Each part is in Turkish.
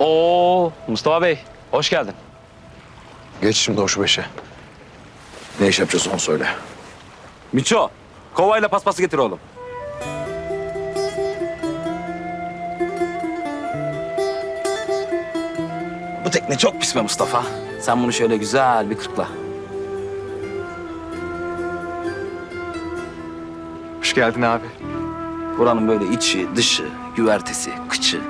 Oo Mustafa Bey, hoş geldin. Geç şimdi şu beşe. Ne iş yapacağız onu söyle. Miço, kovayla paspası getir oğlum. Bu tekne çok pis be Mustafa. Sen bunu şöyle güzel bir kırkla. Hoş geldin abi. Buranın böyle içi, dışı, güvertesi, kıçı,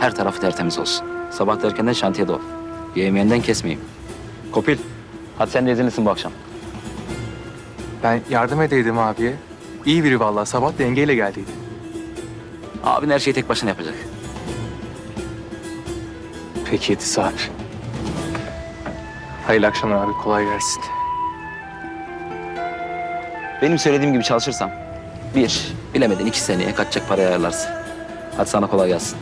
her tarafı tertemiz olsun. Sabah derkenden şantiyede ol. Yemeğinden kesmeyeyim. Kopil, hadi sen de izinlisin bu akşam. Ben yardım edeydim abiye. İyi biri vallahi. Sabah dengeyle geldiydi. Abin her şeyi tek başına yapacak. Peki Etisar. Hayırlı akşamlar abi. Kolay gelsin. Benim söylediğim gibi çalışırsan bir, bilemedin iki seneye kaçacak parayı ayarlarsın. Hadi sana kolay gelsin.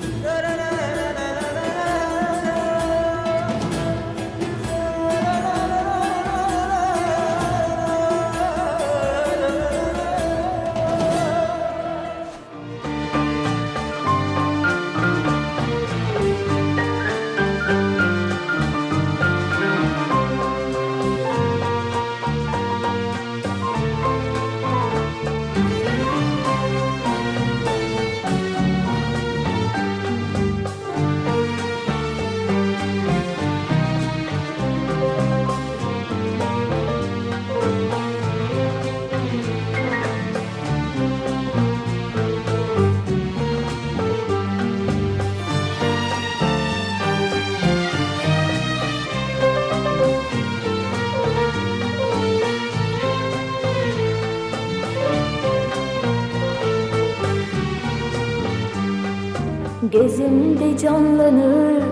Gözümde canlanır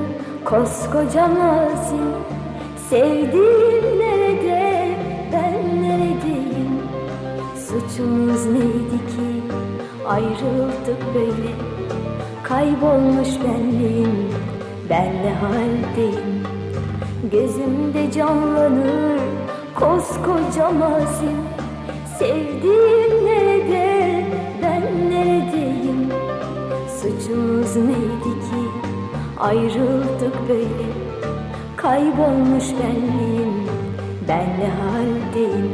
koskoca mazi. Sevdiğim nerede, ben neredeyim? Suçumuz neydi ki? Ayrıldık böyle. Kaybolmuş benliğim, ben ne haldeyim? Gözümde canlanır koskoca mazi. Sevdiğim nerede, ben neredeyim Suçumuz neydi ki? Ayrıldık böyle. Kaybolmuş benliğim. Ben ne haldeyim?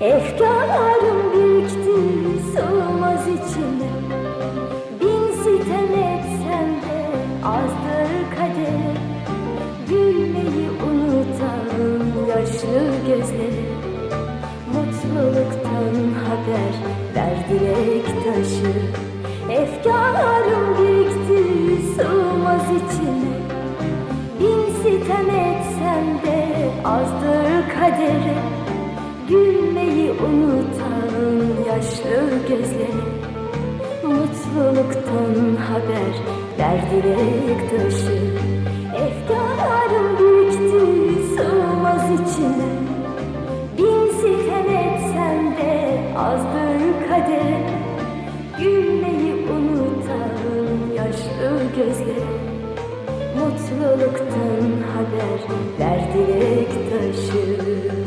Efkarlarım birikti sığmaz içime. Bin sitem etsem de azdır kader Gülmeyi unutan yaşlı gözleri Mutluluktan haber ver dilek taşı içime Bin sitem etsem de azdır kadere. Gülmeyi unutan yaşlı gözleri Mutluluktan haber ver dilek taşı. Efkarlarım birikti sığmaz içime. Bin sitem etsem de azdır kader Mutluluktan haber ver taşı